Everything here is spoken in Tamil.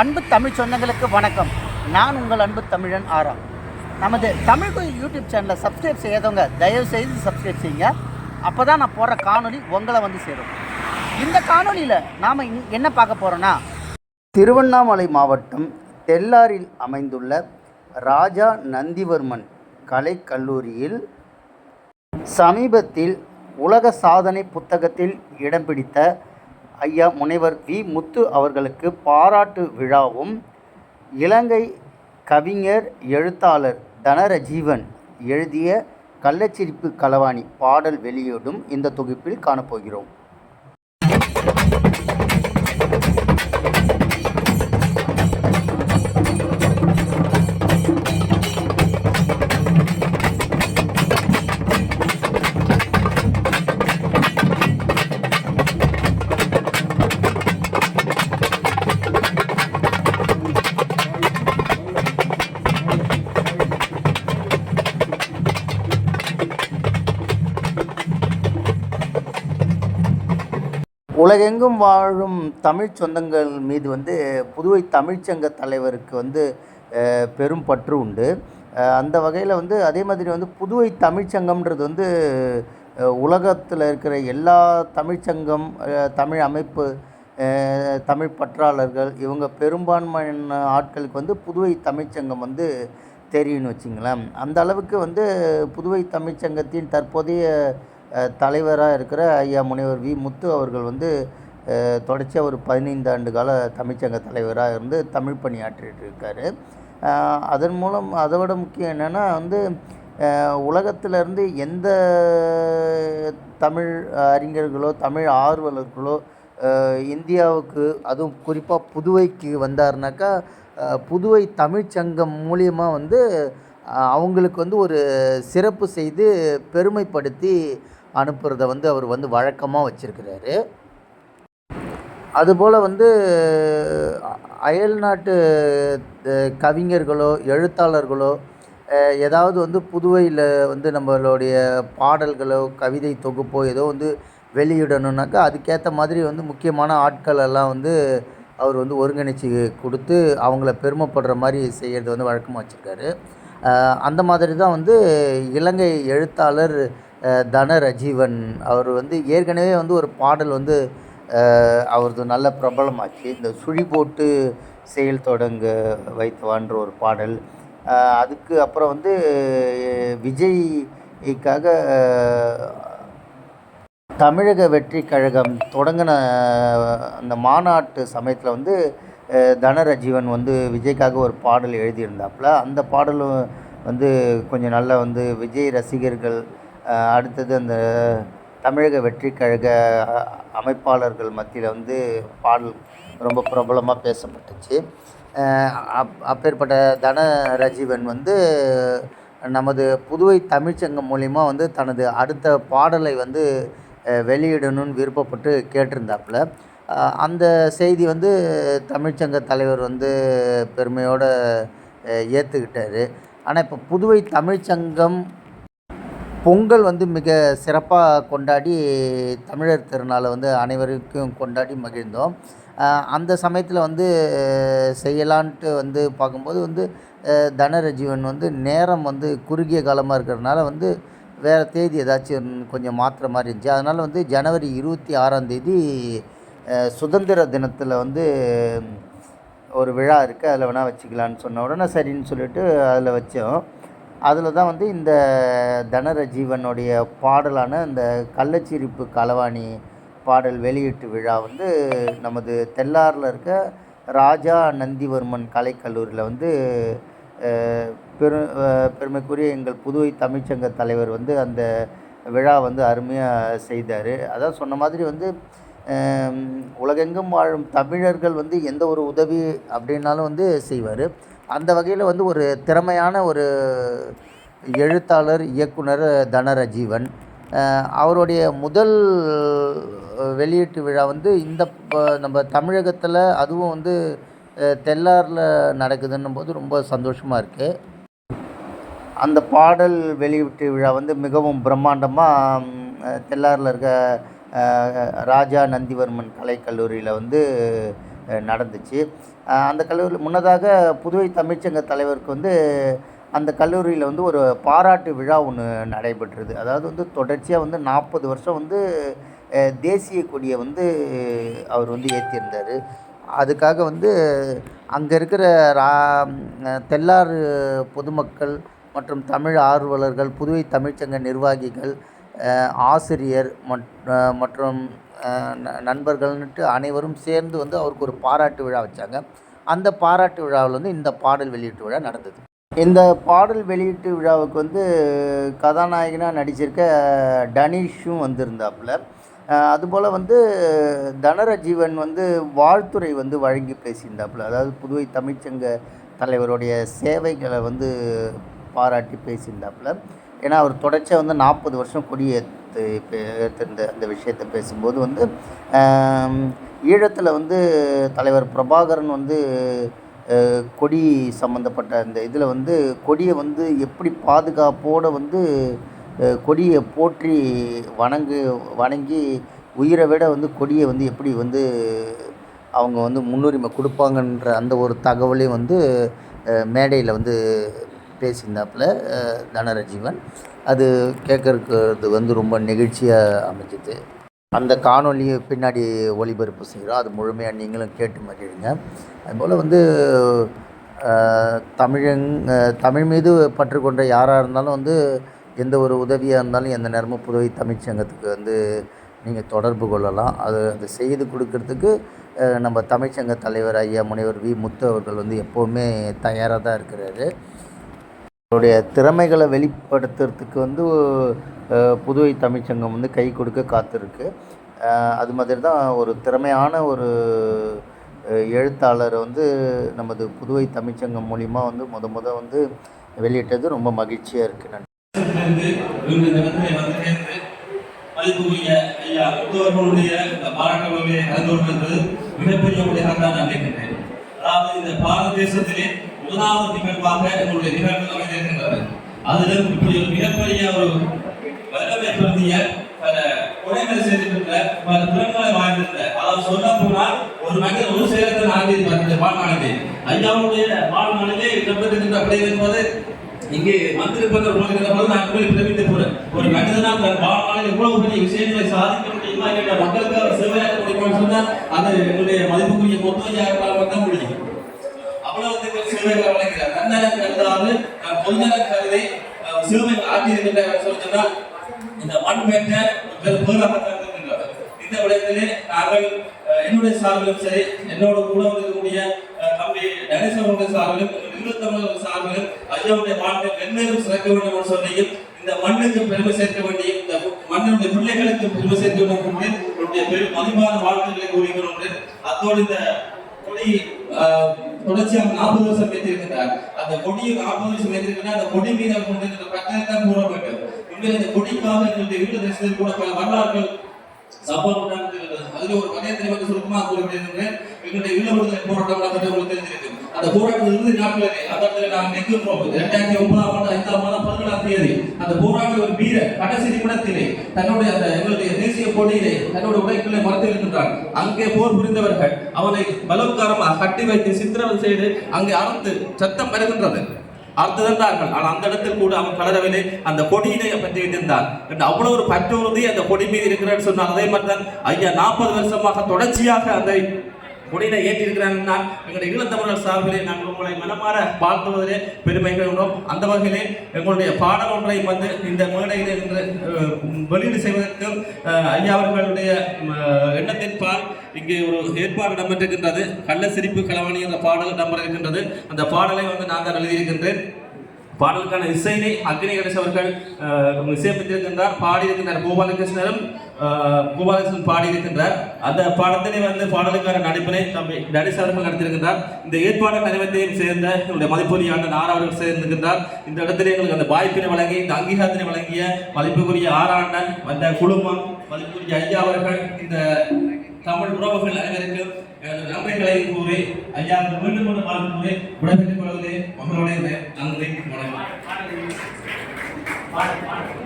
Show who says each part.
Speaker 1: அன்பு தமிழ் சொந்தங்களுக்கு வணக்கம். நான் உங்கள் அன்பு தமிழன் ஆரா. நமது தமிழ் கோயில் யூடியூப் சேனலை சப்ஸ்கிரைப் செய்யாதவங்க தயவு செய்து சப்ஸ்கிரைப் செய்யுங்க. அப்போ தான் நான் போடுற காணொளி உங்களை வந்து சேரும். இந்த காணொலியில் நாம் என்ன பார்க்க போகிறோன்னா திருவண்ணாமலை மாவட்டம் தெல்லாரில் அமைந்துள்ள ராஜா நந்திவர்மன் கலைக்கல்லூரியில் சமீபத்தில் உலக சாதனை புத்தகத்தில் இடம் பிடித்த ஐயா முனைவர் வி. முத்து அவர்களுக்கு பாராட்டு விழாவும் இலங்கை கவிஞர் எழுத்தாளர் தனரஜீவன் எழுதிய கள்ளச்சிரிப்பு களவாணி பாடல் வெளியீடும் இந்த தொகுப்பில் காணப்போகிறோம். உலகெங்கும் வாழும் தமிழ் சொந்தங்கள் மீது வந்து புதுவை தமிழ்ச்சங்க தலைவருக்கு வந்து பெரும் பற்று உண்டு. அந்த வகையில் வந்து அதே மாதிரி வந்து புதுவை தமிழ்ச்சங்கம்ன்றது வந்து உலகத்தில் இருக்கிற எல்லா தமிழ்ச்சங்கம் தமிழ் அமைப்பு தமிழ் பற்றாளர்கள் இவங்க பெரும்பான்மையான ஆட்களுக்கு வந்து புதுவை தமிழ்ச்சங்கம் வந்து தெரியும்னு வச்சுங்களேன். அந்த அளவுக்கு வந்து புதுவை தமிழ்ச்சங்கத்தின் தற்போதைய தலைவராக இருக்கிற ஐயா முனைவர் வி. முத்து அவர்கள் வந்து தொடர்ச்சியாக ஒரு பதினைந்து ஆண்டு கால தமிழ்ச்சங்க தலைவராக இருந்து தமிழ் பணியாற்றிட்டு இருக்காரு. அதன் மூலம் அதை விட முக்கியம் என்னென்னா வந்து உலகத்திலேருந்து எந்த தமிழ் அறிஞர்களோ தமிழ் ஆர்வலர்களோ இந்தியாவுக்கு அதுவும் குறிப்பாக புதுவைக்கு வந்தாருனாக்கா புதுவை தமிழ்ச்சங்கம் மூலியமாக வந்து அவங்களுக்கு வந்து ஒரு சிறப்பு செய்து பெருமைப்படுத்தி அனுப்புறத வந்து அவர் வந்து வழக்கமாக வச்சிருக்கிறாரு. அதுபோல் வந்து அயல் நாட்டு கவிஞர்களோ எழுத்தாளர்களோ ஏதாவது வந்து புதுவையில் வந்து நம்மளுடைய பாடல்களோ கவிதை தொகுப்போ ஏதோ வந்து வெளியிடணுன்னாக்கா அதுக்கேற்ற மாதிரி வந்து முக்கியமான ஆட்கள் எல்லாம் வந்து அவர் வந்து ஒருங்கிணைச்சி கொடுத்து அவங்கள பெருமைப்படுற மாதிரி செய்கிறது வந்து வழக்கமாக வச்சுருக்காரு. அந்த மாதிரி தான் வந்து இலங்கை எழுத்தாளர் தனரஜீவன். அவர் வந்து ஏற்கனவே வந்து ஒரு பாடல் வந்து அவரது நல்ல பிரபலமாச்சு. இந்த சுழி போட்டு செயல் தொடங்க வைத்தவான்ற ஒரு பாடல். அதுக்கு அப்புறம் வந்து விஜய்க்காக தமிழக வெற்றி கழகம் தொடங்கின அந்த மாநாட்டு சமயத்தில் வந்து தனரஜீவன் வந்து விஜய்க்காக ஒரு பாடல் எழுதியிருந்தாப்புல. அந்த பாடலும் வந்து கொஞ்சம் நல்லா வந்து விஜய் ரசிகர்கள் அடுத்தது அந்த தமிழக வெற்றி கழக அமைப்பாளர்கள் மத்தியில் வந்து பாடல் ரொம்ப பிரபலமாக பேசப்பட்டுச்சு. அப் அப்பேற்பட்ட தனரஜீவன் வந்து நமது புதுவை தமிழ்ச்சங்கம் மூலிமா வந்து தனது அடுத்த பாடலை வந்து வெளியிடணும்னு விருப்பப்பட்டு கேட்டிருந்தாப்புல. அந்த செய்தி வந்து தமிழ்ச்சங்க தலைவர் வந்து பெருமையோடு ஏற்றுக்கிட்டார் ஆனால் இப்போ புதுவை தமிழ்ச்சங்கம் பொங்கல் வந்து மிக சிறப்பாக கொண்டாடி தமிழர் திருநாளை வந்து அனைவருக்கும் கொண்டாடி மகிழ்ந்தோம். அந்த சமயத்தில் வந்து செய்யலான்ட்டு வந்து பார்க்கும்போது வந்து தனரஜீவன் வந்து நேரம் வந்து குறுகிய காலமாக இருக்கிறதுனால வந்து வேறு தேதி ஏதாச்சும் கொஞ்சம் மாற்றுற மாதிரி இருந்துச்சு. அதனால் வந்து ஜனவரி இருபத்தி ஆறாம் தேதி சுதந்திர தினத்தில் வந்து ஒரு விழா இருக்குது அதில் வேணால் வச்சுக்கலான்னு சொன்ன உடனே சரின்னு சொல்லிட்டு அதில் வச்சோம். அதில் தான் வந்து இந்த தனரஜீவனுடைய பாடலான இந்த கள்ளச்சிரிப்பு களவாணி பாடல் வெளியீட்டு விழா வந்து நமது தெல்லாரில் இருக்க ராஜா நந்திவர்மன் கலைக்கல்லூரியில் வந்து பெரு பெருமைக்குரிய எங்கள் புதுவை தமிழ்ச்சங்க தலைவர் வந்து அந்த விழா வந்து அருமையாக செய்தார். அதான் சொன்ன மாதிரி வந்து உலகெங்கும் வாழும் தமிழர்கள் வந்து எந்த ஒரு உதவி அப்படின்னாலும் வந்து செய்வார். அந்த வகையில் வந்து ஒரு திறமையான ஒரு எழுத்தாளர் இயக்குனர் தனரஜீவன். அவருடைய முதல் வெளியீட்டு விழா வந்து இந்த நம்ம தமிழகத்தில் அதுவும் வந்து தெல்லாரில் நடக்குதுன்னும் போது ரொம்ப சந்தோஷமாக இருக்குது அந்த பாடல் வெளியீட்டு விழா வந்து மிகவும் பிரம்மாண்டமாக தெல்லாரில் இருக்க ராஜா நந்திவர்மன் கலைக்கல்லூரியில் வந்து நடந்துச்சு. அந்த கல்லூரியில் முன்னதாக புதுவை தமிழ்ச்சங்க தலைவருக்கு வந்து அந்த கல்லூரியில் வந்து ஒரு பாராட்டு விழா ஒன்று நடைபெற்றது. அதாவது வந்து தொடர்ச்சியாக வந்து நாற்பது வருஷம் வந்து தேசிய கொடியை வந்து அவர் வந்து ஏற்றியிருந்தார் அதுக்காக வந்து அங்கே இருக்கிற ரா தெல்லாறு பொதுமக்கள் மற்றும் தமிழ் ஆர்வலர்கள் புதுவை தமிழ்ச்சங்க நிர்வாகிகள் ஆசிரியர் மற்றும் ந- நண்பர்கள்னுட்டு அனைவரும் சேர்ந்து வந்து அவருக்கு ஒரு பாராட்டு விழா வச்சாங்க. அந்த பாராட்டு விழாவில் வந்து இந்த பாடல் வெளியீட்டு விழா நடந்தது. இந்த பாடல் வெளியீட்டு விழாவுக்கு வந்து கதாநாயகனாக நடிச்சிருக்க டனீஷும் வந்திருந்தாப்புல. அதுபோல் வந்து தனரஜீவன் வந்து வாழ்த்துறை வந்து வழங்கி பேசியிருந்தாப்புல. அதாவது புதுவை தமிழ்ச்சங்க தலைவருடைய சேவைகளை வந்து பாராட்டி பேசியிருந்தாப்புல. ஏன்னா அவர் தொடர்ச்சியாக வந்து நாற்பது வருஷம் கொடியேற்று ஏற்றிருந்த அந்த விஷயத்தை பேசும்போது வந்து ஈழத்தில் வந்து தலைவர் பிரபாகரன் வந்து கொடி சம்மந்தப்பட்ட அந்த இதில் வந்து கொடியை வந்து எப்படி பாதுகாப்போடு வந்து கொடியை போற்றி வணங்கு வணங்கி உயிரை விட வந்து கொடியை வந்து எப்படி வந்து அவங்க வந்து முன்னுரிமை கொடுப்பாங்கன்ற அந்த ஒரு தகவலையும் வந்து மேடையில் வந்து பேசியிருந்தாப்புல தனரஜீவன். அது கேட்கறதுக்கு வந்து ரொம்ப நெகிழ்ச்சியாக அமைஞ்சிது. அந்த காணொலியை பின்னாடி ஒளிபரப்பு செய்கிறோம். அது முழுமையாக நீங்களும் கேட்டு மகிழுங்க. அதுபோல் வந்து தமிழங் தமிழ் மீது பற்று கொண்ட யாராக இருந்தாலும் வந்து எந்த ஒரு உதவியாக இருந்தாலும் எந்த நேரமும் புதுவை தமிழ்ச்சங்கத்துக்கு வந்து நீங்கள் தொடர்பு கொள்ளலாம். அது அது செய்து கொடுக்கறதுக்கு நம்ம தமிழ்ச்சங்க தலைவர் ஐயா முனைவர் வி முத்து அவர்கள் வந்து எப்போவுமே தயாராக தான் இருக்கிறாரு. அவருடைய திறமைகளை வெளிப்படுத்துறதுக்கு வந்து புதுவை தமிழ்ச்சங்கம் வந்து கை கொடுக்க காத்திருக்கு. அது மாதிரி தான் ஒரு திறமையான ஒரு எழுத்தாளரை வந்து நமது புதுவை தமிழ்ச்சங்கம் மூலிமா வந்து முத முத வந்து வெளியிட்டது ரொம்ப மகிழ்ச்சியாக இருக்குது நன்றி.
Speaker 2: மிகப்பெரிய அதாவது இந்த பாரத தேசத்திலே முதலாவது நிகழ்வாக எங்களுடைய நிகழ்வு அமைந்திருக்கின்றது. அதிலும் இப்படி ஒரு மிகப்பெரிய ஒரு வல்லமை பொருந்திய பல குறைகளை செய்திருக்கின்ற பல திறன்களை வாழ்ந்திருந்த அதாவது சொல்ல போனால் ஒரு மனிதன் ஒரு சேரத்தை நடந்தது பார்த்த வாழ்நாளிலே. ஐயாவுடைய வாழ்நாளிலே இடம்பெற்றிருக்கின்ற அப்படி என்பது இங்கே வந்திருப்பவர் போகிற போது நான் போய் பிரமித்து போறேன் ஒரு மனிதனால் தன் வாழ்நாளில் இவ்வளவு பெரிய விஷயங்களை சாதிக்க முடியுமா என்ற மக்களுக்கு அவர் சேவையாற்ற முடியுமான்னு சொன்னால் அது என்னுடைய மதிப்புக்குரிய மொத்தமாக தான் முடியும் அவ்வளவு வந்து சேவைகளை வழங்குகிறார் நன்னலம் கருதாது நான் பொதுநலம் கருதி ஆற்றியிருக்கின்ற சொல்லி சொன்னால் இந்த மண் பெற்ற பேராக இந்த விடயத்திலே நாங்கள் என்னுடைய சார்பிலும் சரி என்னோட கூட இருக்கக்கூடிய அஹ், தம்பி கணேசன் அவருடைய சார்பிலும் இருபத்தொன்பது சார்பிலும் ஐயாவுடைய வாழ்க்கை மென்மேலும் சிறக்க வேண்டும் என்று சொல்லியும் இந்த மண்ணுக்கு பெருமை சேர்க்க வேண்டிய இந்த மண்ணுடைய பிள்ளைகளுக்கு பெருமை சேர்க்க வேண்டும் என்று என்னுடைய பெரும் மதிப்பான வாழ்த்துக்களை கூறுகிறோம் அத்தோடு இந்த கொடி ஆஹ், தொடர்ச்சியாக நாற்பது வருஷம் வைத்திருக்கிறார் அந்த கொடியை நாற்பது வருஷம் வைத்திருக்கிறார் அந்த கொடி மீது அவர் கொண்டிருக்கிற பக்கத்தை தான் கூற வேண்டும். உண்மையில் இந்த கொடிக்காக எங்களுடைய வீட்டு தேசத்தில் கூட பல வரலாறுகள் சம்பவம் அதில் ஒரு வகையத்தை வந்து சுருக்கமாக கூறப்பட்டிருக்கிறேன் எங்களுடைய ஈழ விடுதலை போராட்டம் நடந்தது உங்களுக்கு தெரிஞ்சிருக்கு அந்த போராட்டம் இறுதி நாட்களிலே அந்த இடத்துல நாங்கள் நிற்கின்றோம். இரண்டாயிரத்தி ஒன்பதாம் ஆண்டு ஐந்தாம் மாதம் பதினேழாம் தேதி அந்த போராட்ட ஒரு வீரர் கடைசி நிமிடத்திலே தன்னுடைய அந்த எங்களுடைய தேசிய கொடியிலே தன்னுடைய உடைக்குள்ளே மறைத்து இருக்கின்றார் அங்கே போர் புரிந்தவர்கள் அவனை பலவுக்காரமாக கட்டி வைத்து சித்திரவதை செய்து அங்கே அறுத்து சத்தம் வருகின்றது அறுத்துதந்தார்கள் ஆனால் அந்த இடத்தில் கூட அவன் கலரவில்லை. அந்த கொடியினை பற்றி வைத்திருந்தார் அவ்வளவு ஒரு பற்று உறுதி அந்த கொடி மீது இருக்கிறான்னு சொன்னால் அதே மாதிரி தான் ஐயா நாற்பது வருஷமாக தொடர்ச்சியாக அதை புனித ஏற்றிருக்கிறான் நான் எங்களுடைய ஈழத்தமிழர் சார்பிலே நாங்கள் உங்களை மனமாற வாழ்த்துவதிலே பெருமை கொண்டோம் அந்த வகையிலே எங்களுடைய பாடல் ஒன்றை வந்து இந்த மேடையில் இன்று வெளியீடு செய்வதற்கு ஐயா அவர்களுடைய எண்ணத்தின்பால் எண்ணத்தின் பால் இங்கே ஒரு ஏற்பாடு இடம்பெற்றிருக்கின்றது. கள்ள சிரிப்பு களவணி என்ற பாடல் இடம்பெறுகின்றது அந்த பாடலை வந்து நான் தான் எழுதியிருக்கின்றேன். பாடலுக்கான இசையினை அக்னி கணேஷ் அவர்கள் இசையமைத்திருக்கின்றார். பாடியிருக்கின்றார் கோபாலகிருஷ்ணரும். கோபாலகிருஷ்ணன் பாடியிருக்கின்றார் அந்த பாடத்தினை வந்து பாடலுக்கான நடிப்பினை தம்பி டனிஸ் அவர்கள் நடத்தியிருக்கின்றார். இந்த ஏற்பாடு நிறுவனத்தையும் சேர்ந்த என்னுடைய மதிப்புரியான ஆண்டு ஆர் அவர்கள் சேர்ந்திருக்கின்றார். இந்த இடத்திலே எங்களுக்கு அந்த வாய்ப்பினை வழங்கி இந்த அங்கீகாரத்தினை வழங்கிய மதிப்புக்குரிய ஆறாண்டன் வந்த குழுமம் மதிப்புக்குரிய ஐயா அவர்கள் இந்த தமிழ் உறவுகள் அனைவருக்கும் எனது கூறி ஐயா மீண்டும் மீண்டும் வாழ்க்கை கூறி விடைபெற்றுக் கொள்வதே மகளுடைய நன்றி வணக்கம்.